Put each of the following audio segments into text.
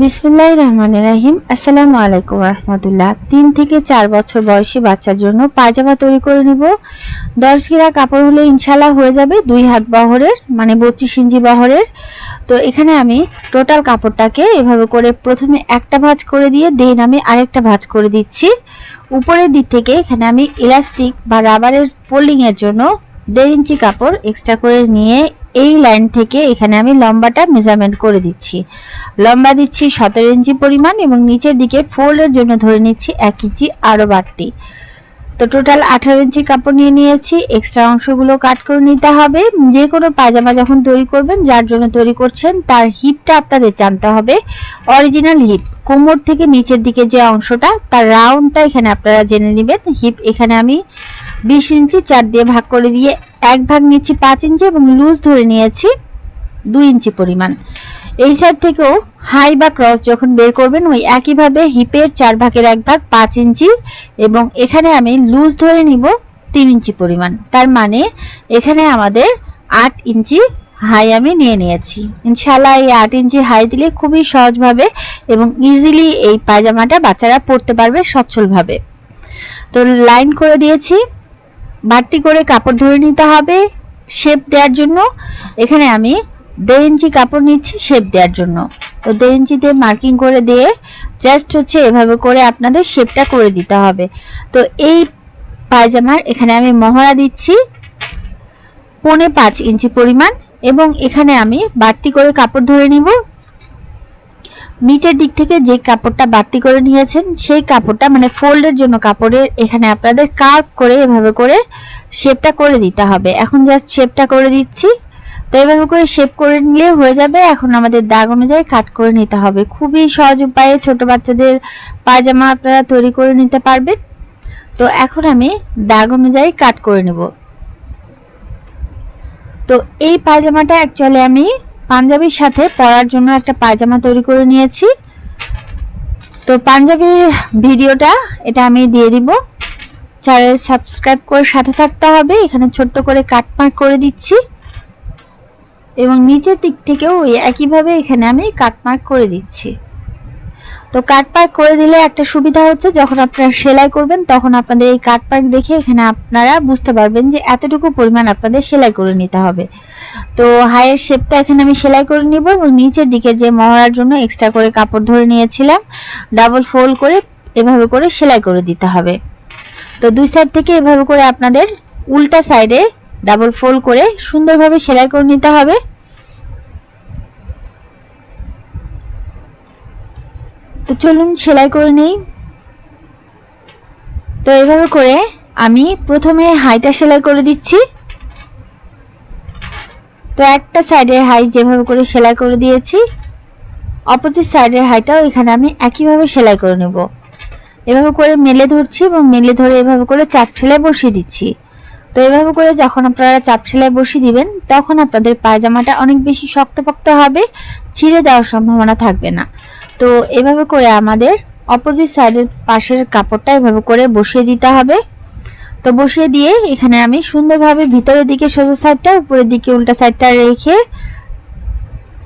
বিসমুল্লাহ রহমান রাহিম। আসসালামু আলাইকুম রহমতুল্লাহ। তিন থেকে চার বছর বয়সী বাচ্চার জন্য পায়জামা তৈরি করে নিব। দশ ঘেরা কাপড় হলে ইনশাল্লাহ হয়ে যাবে দুই হাত বহরের মানে বত্রিশ ইঞ্চি বহরের। তো এখানে আমি টোটাল কাপড়টাকে এভাবে করে প্রথমে একটা ভাঁজ করে দিয়ে দেন আমি আরেকটা ভাঁজ করে দিচ্ছি। উপরের দিক থেকে এখানে আমি ইলাস্টিক বা রাবারের ফোল্ডিংয়ের জন্য দেড় ইঞ্চি কাপড় এক্সট্রা করে নিয়ে এই লাইন থেকে এখানে আমি লম্বাটা মেজারমেন্ট করে দিচ্ছি। লম্বা দিচ্ছি সতেরো ইঞ্চি পরিমাণ এবং নিচের দিকে ফোল্ডের জন্য ধরে নিচ্ছি এক ইঞ্চি আরও বাড়তি। তো টোটাল আঠারো ইঞ্চি কাপড় নিয়ে নিয়েছি। এক্সট্রা অংশগুলো কাট করে নিতে হবে। যে কোনো পায়জামা যখন তৈরি করবেন, যার জন্য তৈরি করছেন, তার হিপটা আপনাদের জানতে হবে। অরিজিনাল হিপ কোমর থেকে নিচের দিকে যে অংশটা, তার রাউন্ডটা এখানে আপনারা জেনে নেবেন। হিপ এখানে আমি বিশ ইঞ্চি চার দিয়ে ভাগ করে দিয়ে এক ভাগ নিচ্ছি পাঁচ ইঞ্চি এবং লুজ ধরে নিয়েছি দুই ইঞ্চি পরিমাণ। এই সাইড থেকেও হাই বা ক্রস যখন বের করবেন, ওই একইভাবে হিপের চার ভাগের এক ভাগ পাঁচ ইঞ্চি এবং এখানে আমি লুজ ধরে নিব তিন ইঞ্চি পরিমাণ। তার মানে এখানে আমাদের আট ইঞ্চি হাই আমি নিয়ে নিয়েছি। ইনশাল্লাহ এই আট ইঞ্চি হাই দিলে খুবই সহজভাবে এবং ইজিলি এই পায়জামাটা বাচ্চারা পরতে পারবে সচ্ছলভাবে। তো লাইন করে দিয়েছি, বাড়তি করে কাপড় ধরে নিতে হবে শেপ দেওয়ার জন্য। এখানে আমি দেড় ইঞ্চি কাপড় নিচ্ছি শেপ দেওয়ার জন্য। তো দেড় ইঞ্চিতে মার্কিং করে দিয়ে জাস্ট হচ্ছে এভাবে করে আপনাদের শেপটা করে দিতে হবে। তো এই পায়জামার এখানে আমি মহড়া দিচ্ছি পৌনে পাঁচ ইঞ্চি পরিমাণ এবং এখানে আমি বাড়তি করে কাপড় ধরে নিব। নিচের দিক থেকে যে কাপড়টা বাড়তি করে নিয়েছেন সেই কাপড়টা মানে ফোল্ডের জন্য কাপড়ের এখানে আপনাদের কার্ভ করে এভাবে করে শেপটা করে দিতে হবে। এখন জাস্ট শেপটা করে দিচ্ছি। তো এভাবে করে শেপ করে নিলে হয়ে যাবে। এখন আমাদের দাগ অনুযায়ী কাট করে নিতে হবে। খুবই সহজ উপায়ে ছোট বাচ্চাদের পায়জামা আপনারা তৈরি করে নিতে পারবেন। তো এখন আমি দাগ অনুযায়ী কাট করে নেব। তো এই পায়জামাটা অ্যাকচুয়ালি আমি পাঞ্জাবির সাথে পরার জন্য একটা পায়জামা তৈরি করে নিয়েছি। তো পাঞ্জাবির ভিডিওটা এটা আমি দিয়ে দিব। চ্যানেল সাবস্ক্রাইব করে সাথে থাকতে হবে। এখানে ছোট্ট করে কাটমার্ক করে দিচ্ছি। এবং নিচের দিক থেকেও ওই একইভাবে এখানে আমি কাটমার্ক করে দিচ্ছি। তো কাটপার্ক করে দিলে একটা সুবিধা হচ্ছে, যখন আপনারা সেলাই করবেন, তখন আপনাদের এই কাটপার্ক দেখে এখানে আপনারা বুঝতে পারবেন যে এতটুকু পরিমাণ আপনাদের সেলাই করে নিতে হবে। তো হাইয়ের শেপটা এখানে আমি সেলাই করে নিব এবং নিচের দিকে যে মহড়ার জন্য এক্সট্রা করে কাপড় ধরে নিয়েছিলাম ডাবল ফোল্ড করে এভাবে করে সেলাই করে দিতে হবে। তো দুই সাইড থেকে এভাবে করে আপনাদের উল্টা সাইডে ডাবল ফোল্ড করে সুন্দরভাবে সেলাই করে নিতে হবে। তো চলুন সেলাই করে নেই। তো এভাবে করে আমি প্রথমে হাইটা সেলাই করে দিচ্ছি। তো একটা সাইডের হাই যেভাবে করে সেলাই করে দিয়েছি, অপোজিট সাইডের হাইটাও এখানে আমি একইভাবে সেলাই করে নেব। এভাবে করে মেলে ধরছি এবং মেলে ধরে এভাবে করে চাপ সেলাই বসিয়ে দিচ্ছি। তো এভাবে করে যখন আপনারা চাপ সেলাই বসিয়ে দিবেন, তখন আপনাদের পায়জামাটা অনেক বেশি শক্তপোক্ত হবে, ছিঁড়ে যাওয়ার সম্ভাবনা থাকবে না। তো এভাবে করে আমাদের অপোজিট সাইডের পাশের কাপড়টা এভাবে করে বসিয়ে দিতে হবে। তো বসিয়ে দিয়ে এখানে আমি সুন্দরভাবে ভিতরের দিকে সোজা সাইডটা উপরের দিকে উল্টা সাইডটা রেখে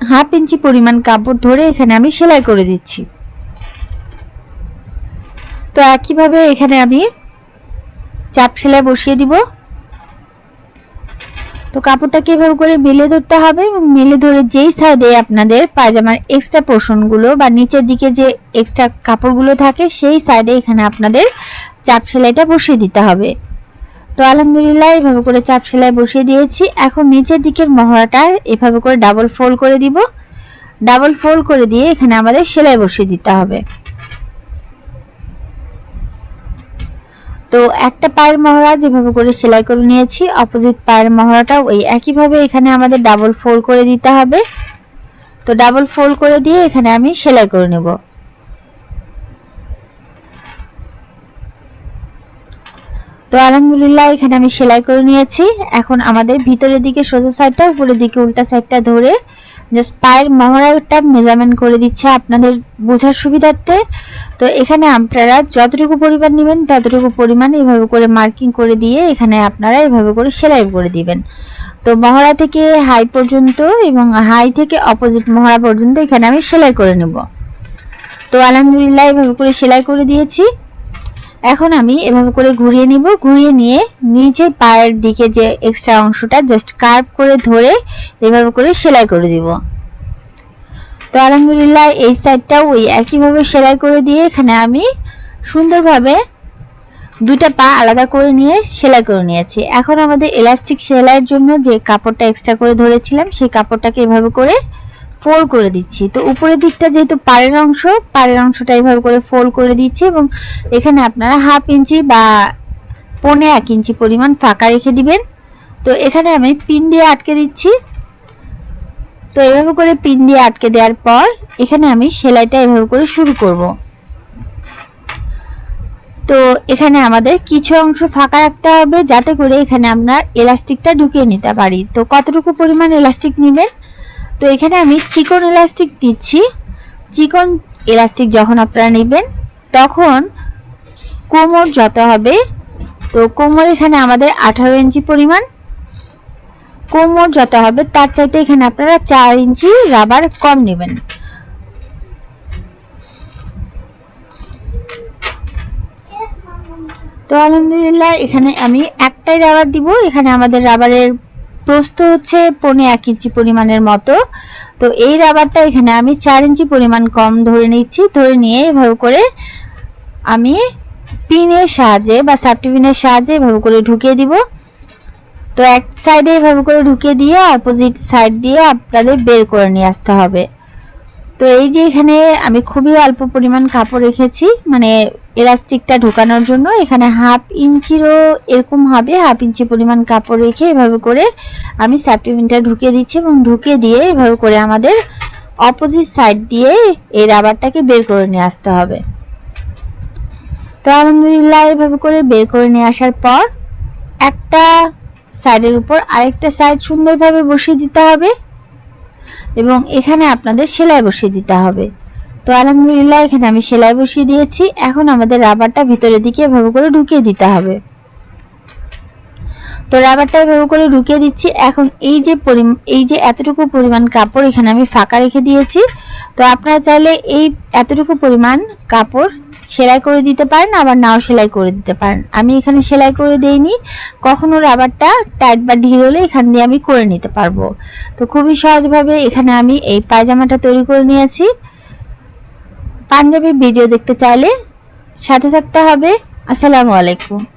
হাফ ইঞ্চি পরিমাণ কাপড় ধরে এখানে আমি সেলাই করে দিচ্ছি। তো একইভাবে এখানে আমি চাপ সেলাই বসিয়ে দিব। তো কাপড়টাকে এভাবে করে মেলে ধরতে হবে এবং মেলে ধরে যেই সাইডে আপনাদের পায়জামার এক্সট্রা পোর্শনগুলো বা নিচের দিকে যে এক্সট্রা কাপড়গুলো থাকে, সেই সাইডে এখানে আপনাদের চাপ সেলাইটা বসিয়ে দিতে হবে। তো আলহামদুলিল্লাহ, এভাবে করে চাপ সেলাই বসিয়ে দিয়েছি। এখন নিচের দিকের মহড়াটা এভাবে করে ডাবল ফোল্ড করে দিব। ডাবল ফোল্ড করে দিয়ে এখানে আমাদের সেলাই বসিয়ে দিতে হবে। তো একটা পায়ের মহড়া যেভাবে করে সেলাই করে নিয়েছি অপোজিট পায়ের মহড়াটাও ওই একইভাবে এখানে আমাদের ডাবল ফোল্ড করে দিতে হবে। তো ডাবল ফোল্ড করে দিয়ে এখানে আমি সেলাই করে নেব। তো আলহামদুলিল্লাহ এখানে আমি সেলাই করে নিয়েছি। এখন আমাদের ভিতরের দিকে সোজা সাইডটা উপরের দিকে উল্টা সাইডটা ধরে জাস্ট পায়ের মহড়াটা মেজারমেন্ট করে দিচ্ছে আপনাদের বোঝার সুবিধার্থে। তো এখানে আপনারা যতটুকু পরিমাণ নেবেন, ততটুকু পরিমাণ এভাবে করে মার্কিং করে দিয়ে এখানে আপনারা এভাবে করে সেলাই করে দিবেন। তো মহড়া থেকে হাই পর্যন্ত এবং হাই থেকে অপোজিট মহড়া পর্যন্ত এখানে আমি সেলাই করে নেব। তো আলহামদুলিল্লাহ এভাবে করে সেলাই করে দিয়েছি। এখন আমি এভাবে করে ঘুরিয়ে নিব। ঘুরিয়ে নিয়ে নিচের পায়ের দিকে যে এক্সট্রা অংশটা জাস্ট কার্ভ করে ধরে এভাবে করে সেলাই করে দিব। তো আলহামদুলিল্লাহ এই সাইডটাও ওই একইভাবে সেলাই করে দিয়ে এখানে আমি সুন্দরভাবে দুইটা পা আলাদা করে নিয়ে সেলাই করে নিয়েছি। এখন আমাদের এলাস্টিক সেলাইয়ের জন্য যে কাপড়টা এক্সট্রা করে ধরেছিলাম, সেই কাপড়টাকে এভাবে করে ফোল্ড করে দিচ্ছি। তো উপরের দিকটা যেহেতু পাড়ের অংশ, পাড়ের অংশটা এইভাবে করে ফোল্ড করে দিচ্ছি এবং এখানে আপনারা হাফ ইঞ্চি বা পৌনে এক ইঞ্চি পরিমাণ ফাঁকা রেখে দিবেন। তো এখানে আমি পিন দিয়ে আটকে দিচ্ছি। তো এভাবে করে পিন দিয়ে আটকে দেওয়ার পর এখানে আমি সেলাইটা এভাবে করে শুরু করব। তো এখানে আমাদের কিছু অংশ ফাঁকা রাখতে হবে যাতে করে এখানে আমরা এলাস্টিকটা ঢুকিয়ে নিতে পারি। তো কতটুকু পরিমাণ এলাস্টিক নেবেন? তো এখানে আমি চিকন এলাস্টিক দিচ্ছি। চিকন এলাস্টিক যখন আপনারা নেবেন, তখন কোমর যত হবে, তো কোমর এখানে আমাদের আঠারো ইঞ্চি পরিমাণ। কোমর যত হবে, তার চাইতে এখানে আপনারা চার ইঞ্চি রাবার কম নেবেন। তো আলহামদুলিল্লাহ, এখানে আমি একটাই রাবার দিব। এখানে আমাদের রাবারের প্রস্থ হচ্ছে পনে এক ইঞ্চি পরিমাণের মতো। তো এই রাবারটা এখানে আমি চার ইঞ্চি পরিমাণ কম ধরে নিচ্ছি। ধরে নিয়ে এভাবে করে আমি পিনের সাহায্যে বা সাবটিপিনের সাহায্যে এভাবে করে ঢুকিয়ে দিব। তো এক সাইডে এভাবে করে ঢুকিয়ে দিয়ে অপোজিট সাইড দিয়ে আপনাদের বের করে নিয়ে আসতে হবে। তো এই যে এখানে আমি খুবই অল্প পরিমাণ কাপড় রেখেছি মানে এলাস্টিকটা ঢোকানোর জন্য। এখানে হাফ ইঞ্চিরও এরকম হবে, হাফ ইঞ্চি পরিমাণ কাপড় রেখে এভাবে করে আমি সাপ্লিমেন্টটা ঢুকিয়ে দিচ্ছি এবং ঢুকিয়ে দিয়ে এভাবে করে আমাদের অপোজিট সাইড দিয়ে এই রাবারটাকে বের করে নিয়ে আসতে হবে। তো আলহামদুলিল্লাহ এভাবে করে বের করে নিয়ে আসার পর একটা সাইডের উপর আরেকটা সাইড সুন্দরভাবে বসিয়ে দিতে হবে। এবং এখানে আপনাদের সেলাই বসিয়ে দিতে হবে। তো আলহামদুলিল্লাহ, এখানে আমি সেলাই বসিয়ে দিয়েছি। এখন আমাদের রাবারটা ভিতরের দিকে এভাবে করে ঢুকিয়ে দিতে হবে। তো রাবারটা এভাবে করে ঢুকিয়ে দিচ্ছি। এখন এই যে এই যে এতটুকু পরিমাণ কাপড় এখানে আমি ফাঁকা রেখে দিয়েছি। তো আপনারা চাইলে এই এতটুকু পরিমাণ কাপড় সেলাই করে দিতে পারেন, আবার নাও সেলাই করে দিতে পারেন। আমি এখানে সেলাই করে দেইনি, কখনো রাবারটা টাইট বা ঢিল হলে এখান দিয়ে আমি করে নিতে পারব। তো খুবই সহজভাবে এখানে আমি এই পায়জামাটা তৈরি করে নিয়েছি। পাঞ্জাবি ভিডিও দেখতে চাইলে সাথে থাকতে হবে। আসসালামু আলাইকুম।